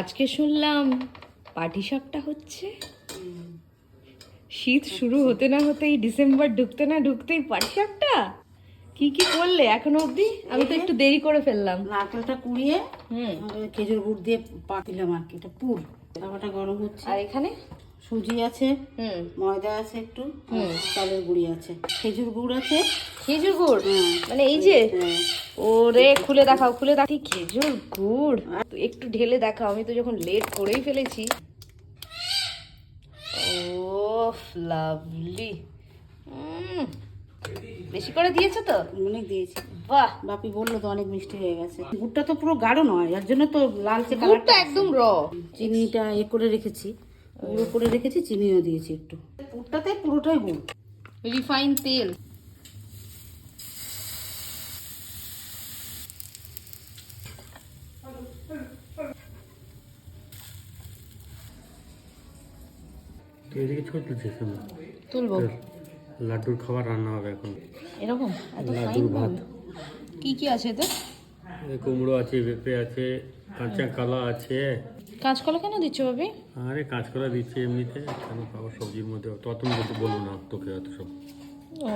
আজকে শুনলাম পাটি সাপটা হচ্ছে। শীত শুরু হতে না হতেই ডিসেম্বর ঢুকতে না ঢুকতেই পাটি সাপটা কি কি করলে এখনও অবধি? আমি তো একটু দেরি করে ফেললাম। নারকেলটা কুড়িয়ে হুম। খেজুর গুড় দিয়ে পাতিলাম আর কি এটা পুর। তাওয়াটা গরম হচ্ছে। আর এখানে? সুজি আছে হুম। ময়দা আছে একটু আর চালের গুঁড়ি আছে খেজুর গুড় আছে। খেজুর গুড়? হ্যাঁ। মানে এই যে? হ্যাঁ। ওরে খুলে দেখাও খুলে দেখি খেজুর গুড়? একটু ঢেলে দেখাও আমি তো যখন লেট করেই ফেলেছি। ও লাভলি। বেশি করে দিয়েছ তো? অনেক দিয়েছি। বাহ। বাপি বলল তো অনেক মিষ্টি হয়ে গেছে। গুড়টা তো পুরো গাঢ় নয় এর জন্য তো লালচে গুড়টা কালারটা একদম র চিনিটা এ করে রেখেছি। গুঁড়ো করে রেখেছি চিনিও দিয়েছি একটু। পুরটাতে পুরোটাই গুড়। রিফাইন তেল। এদিকে ছবি তুলছিস তুলবো। লাড্ডুর খাবার রান্না হবে এখন। এরকম? এত লাড্ডুর ভাত। কি কি আছে এতে? কুমড়ো আছে পেঁপে আছে কাঁচা কলা আছে। কাঁচকলা কেন দিচ্ছ ভাবি? আরে কাঁচকলা দিচ্ছি এমনিতে কেন খাবার সবজির মধ্যে তত বলব না তোকে অত সব। ও।